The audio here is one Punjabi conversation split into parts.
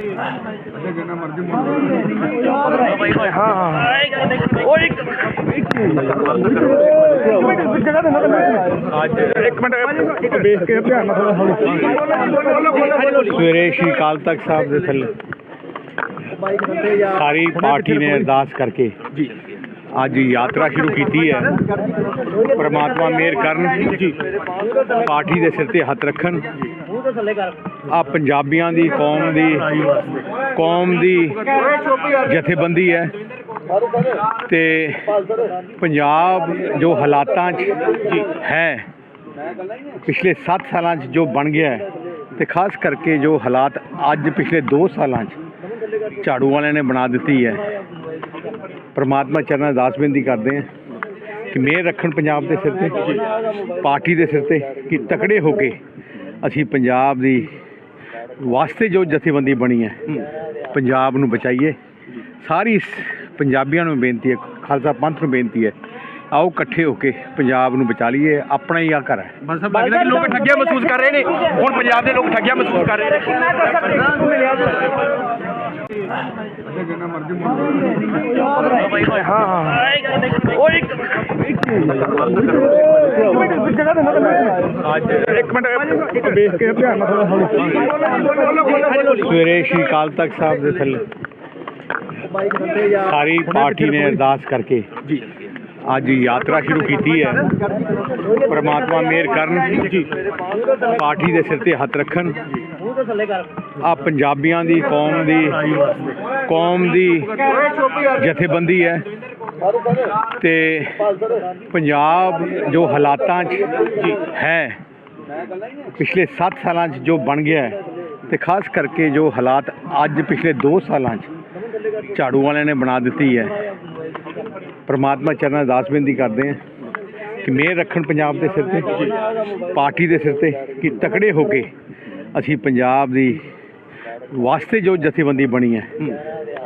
ਜਿੰਨਾ ਮਰਜ਼ੀ ਹਾਂ ਹਾਂ ਉਹ ਇੱਕ ਜਗ੍ਹਾ ਦੇ ਨਾ ਅੱਜ ਇੱਕ ਮਿੰਟ ਵੇਖ ਕੇ ਧਿਆਨ ਨਾਲ ਥੋੜਾ ਸਵੇਰੇ ਸ਼੍ਰੀ ਅਕਾਲ ਤਖਤ ਸਾਹਿਬ ਦੇ ਥੱਲੇ। ਸਾਰੀ ਪਾਰਟੀ ਨੇ ਅਰਦਾਸ ਕਰਕੇ ਜੀ ਅੱਜ ਯਾਤਰਾ ਸ਼ੁਰੂ ਕੀਤੀ ਹੈ। ਪਰਮਾਤਮਾ ਮਿਹਰ ਕਰਨ, ਪਾਰਟੀ ਦੇ ਸਿਰ ਤੇ ਹੱਥ ਰੱਖਣ। ਆ ਪੰਜਾਬੀਆਂ ਦੀ ਕੌਮ ਦੀ ਕੌਮ ਦੀ ਜਥੇਬੰਦੀ ਹੈ। ਤੇ ਪੰਜਾਬ ਜੋ ਹਾਲਾਤਾਂ 'ਚ ਹੈ, ਪਿਛਲੇ 7 ਸਾਲਾਂ 'ਚ ਜੋ ਬਣ ਗਿਆ ਹੈ ਤੇ ਖਾਸ ਕਰਕੇ ਜੋ ਹਾਲਾਤ ਅੱਜ ਪਿਛਲੇ 2 ਸਾਲਾਂ 'ਚ ਝਾੜੂ ਵਾਲਿਆਂ ਨੇ ਬਣਾ ਦਿੱਤੀ ਹੈ। ਪ੍ਰਮਾਤਮਾ ਚਰਨਾਂ ਅਰਦਾਸ ਬੇਨਤੀ ਕਰਦੇ ਹਾਂ ਕਿ ਮਿਹਰ ਰੱਖਣ ਪੰਜਾਬ ਦੇ ਸਿਰ ਤੇ, ਪਾਰਟੀ ਦੇ ਸਿਰ ਤੇ, ਕਿ ਤਕੜੇ ਹੋ ਕੇ ਅਸੀਂ ਪੰਜਾਬ ਦੀ ਵਾਸਤੇ ਜੋ ਜਥੇਬੰਦੀ ਬਣੀ ਹੈ ਪੰਜਾਬ ਨੂੰ ਬਚਾਈਏ। ਸਾਰੀ ਪੰਜਾਬੀਆਂ ਨੂੰ ਬੇਨਤੀ ਹੈ ਖਾਲਸਾ ਪੰਥ ਨੂੰ ਬੇਨਤੀ ਹੈ ਆਓ ਇਕੱਠੇ ਹੋ ਕੇ ਪੰਜਾਬ ਨੂੰ ਬਚਾ ਲਈਏ ਆਪਣਾ ਹੀ ਆ ਘਰ ਹੈ। ਬਸ ਲੱਗਦਾ ਕਿ ਲੋਕ ਠੱਗਿਆ ਮਹਿਸੂਸ ਕਰ ਰਹੇ ਨੇ। ਹੁਣ ਪੰਜਾਬ ਦੇ ਲੋਕ ਠੱਗਿਆ ਮਹਿਸੂਸ ਕਰ ਰਹੇ ਨੇ। ਜਿੰਨਾ ਮਰਜ਼ੀ ਮੁੰਡਾ ਹਾਂ ਹਾਂ ਉਹ ਇੱਕ ਜਗ੍ਹਾ ਦੇ ਨਾ ਅੱਜ ਇੱਕ ਮਿੰਟ ਵੇਖ ਕੇ ਧਿਆਨ ਨਾਲ ਥੋੜਾ ਸਵੇਰੇ ਸ਼੍ਰੀ ਅਕਾਲ ਤਖਤ ਸਾਹਿਬ ਦੇ ਥੱਲੇ। ਸਾਰੀ ਪਾਰਟੀ ਨੇ ਅਰਦਾਸ ਕਰਕੇ ਜੀ। ਅੱਜ ਯਾਤਰਾ ਸ਼ੁਰੂ ਕੀਤੀ ਹੈ। ਪ੍ਰਮਾਤਮਾ ਮਿਹਰ ਕਰਨ। ਪਾਰਟੀ ਦੇ ਸਿਰ ਤੇ ਹੱਥ ਰੱਖਣ। ਆ ਪੰਜਾਬੀਆਂ ਦੀ ਕੌਮ ਦੀ ਕੌਮ ਦੀ ਜਥੇਬੰਦੀ ਹੈ। ਤੇ ਪੰਜਾਬ ਜੋ ਹਾਲਾਤਾਂ 'ਚ ਹੈ, ਪਿਛਲੇ 7 ਸਾਲਾਂ 'ਚ ਜੋ ਬਣ ਗਿਆ ਹੈ ਤੇ ਖਾਸ ਕਰਕੇ ਜੋ ਹਾਲਾਤ ਅੱਜ ਪਿਛਲੇ 2 ਸਾਲਾਂ 'ਚ ਝਾੜੂ ਵਾਲਿਆਂ ਨੇ ਬਣਾ ਦਿੱਤੀ ਹੈ, ਪ੍ਰਮਾਤਮਾ ਚਰਨਾਂ ਅਰਦਾਸ ਬੇਨਤੀ ਕਰਦੇ ਹਾਂ ਕਿ ਮਿਹਰ ਰੱਖਣ ਪੰਜਾਬ ਦੇ ਸਿਰ ਤੇ, ਪਾਰਟੀ ਦੇ ਸਿਰ ਤੇ, ਕਿ ਤਕੜੇ ਹੋ ਕੇ ਅਸੀਂ ਪੰਜਾਬ ਦੀ ਵਾਸਤੇ ਜੋ ਜਥੇਬੰਦੀ ਬਣੀ ਹੈ,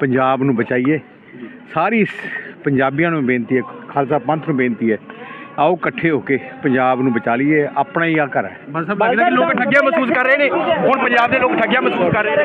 ਪੰਜਾਬ ਨੂੰ ਬਚਾਈਏ, ਸਾਰੀ ਪੰਜਾਬੀਆਂ ਨੂੰ ਬੇਨਤੀ ਹੈ ਖਾਲਸਾ ਪੰਥ ਨੂੰ ਬੇਨਤੀ ਹੈ ਆਓ ਇਕੱਠੇ ਹੋ ਕੇ ਪੰਜਾਬ ਨੂੰ ਬਚਾ ਲਈਏ ਆਪਣਾ ਹੀ ਆ ਘਰ ਹੈ। ਬਸ ਸਾਹਿਬ ਲੱਗਦਾ ਕਿ ਲੋਕ ਠੱਗਿਆ ਮਹਿਸੂਸ ਕਰ ਰਹੇ ਨੇ ਹੁਣ ਪੰਜਾਬ ਦੇ ਲੋਕ ਠੱਗਿਆ ਮਹਿਸੂਸ ਕਰ ਰਹੇ ਨੇ।